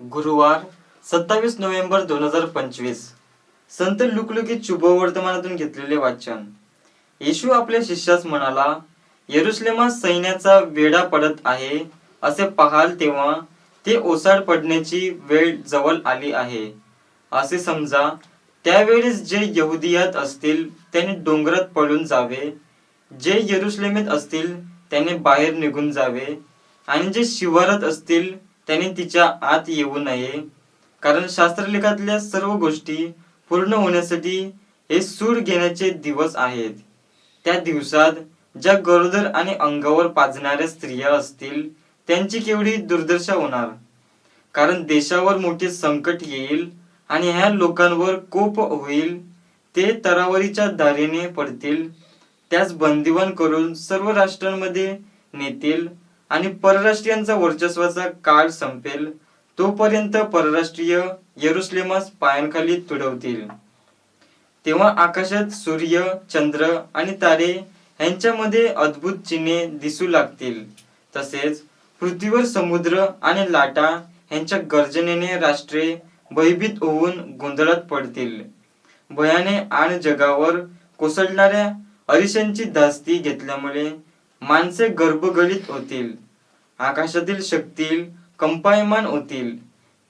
गुरुवार सत्तावीस नोव्हेंबर दोन हजार पंचवीस. संत लुकलुकीत शुभवर्तमानातून घेतलेले वाचन. येशू आपल्या शिष्यास म्हणाला येरुशलेमात सैन्याचा वेढा पडत आहे असे पाहाल तेव्हा ते ओसाड पडण्याची वेळ जवळ आली आहे. असे समजा त्यावेळेस जे यहुदियात असतील त्याने डोंगरात पळून जावे. जे येरुश्लेमेत असतील त्याने बाहेर निघून जावे. आणि जे शिवारात असतील त्यांनी तिच्या आत येऊ नये. कारण शास्त्रलेखातल्या सर्व गोष्टी पूर्ण होण्यासाठी हे सूड घेण्याचे दिवस आहेत. त्या दिवसात ज्या गरोदर आणि अंगावर पाजणाऱ्या स्त्रिया असतील त्यांची केवढी दुर्दशा होणार? कारण देशावर मोठे संकट येईल आणि ह्या लोकांवर कोप होईल ते तरावरीच्या दारीने पडतील त्यास बंदिवान करून सर्व राष्ट्रांमध्ये नेतील आणि परराष्ट्रीयांचा वर्चस्वाचा काळ संपेल तोपर्यंत परराष्ट्रीय येरुशलेमास पायांखाली तुडवतील. तेव्हा आकाशात सूर्य चंद्र आणि तारे यांच्यामध्ये अद्भुत चिन्हे दिसू लागतील. तसेच पृथ्वीवर समुद्र आणि लाटा यांच्या गर्जनेने राष्ट्रे भयभीत होऊन गोंधळात पडतील. भयाने आणि जगावर कोसळणाऱ्या अरिशांची धास्ती घेतल्यामुळे माणसे गर्भगलित होतील आकाशातील शक्ती कंपायमान होतील.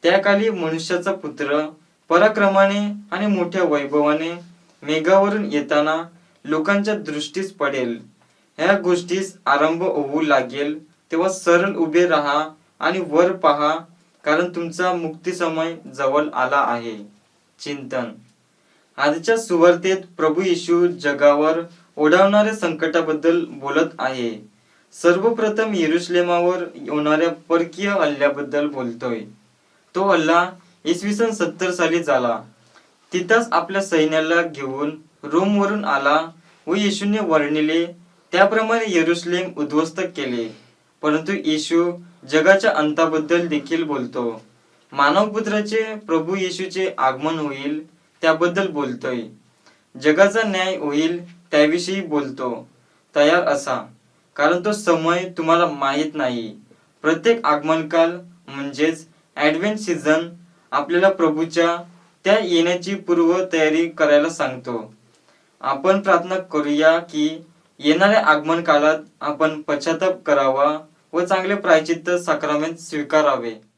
त्याकाली मनुष्याचा पुत्र पराक्रमाने आणि मोठ्या वैभवाने मेघावरून येताना लोकांच्या दृष्टीस पडेल. ह्या गोष्टीस आरंभ होऊ लागेल तेव्हा सरळ उभे राहा आणि वर पहा कारण तुमचा मुक्ती समय जवळ आला आहे. चिंतन. आजच्या सुवर्तेत प्रभू येशू जगावर ओढावणाऱ्या संकटाबद्दल बोलत आहे. सर्वप्रथम येरुश्लेमावर होणाऱ्या परकीय हल्ल्याबद्दल बोलतोय. तो हल्ला इसवी सन सत्तर साली झाला. तिथंच आपल्या सैन्याला घेऊन रोमवरून आला व येशूने वर्णिले. त्याप्रमाणे येरुश्लेम उद्ध्वस्त केले. परंतु येशू जगाच्या अंताबद्दल देखील बोलतो. मानवपुत्राचे प्रभू येशूचे आगमन होईल त्याबद्दल बोलतोय. जगाचा न्याय होईल त्याविषयी बोलतो. तयार असा. कारण तो समय तुम्हाला माहीत नाही. प्रत्येक आगमनकाल म्हणजेच ॲडव्हेंट सीझन आपल्याला प्रभूच्या त्या येण्याची पूर्व तयारी करायला सांगतो. आपण प्रार्थना करूया की येणाऱ्या आगमन काळात आपण पश्चाताप करावा व चांगले प्रायचित्त साक्रामेंट स्वीकारावे.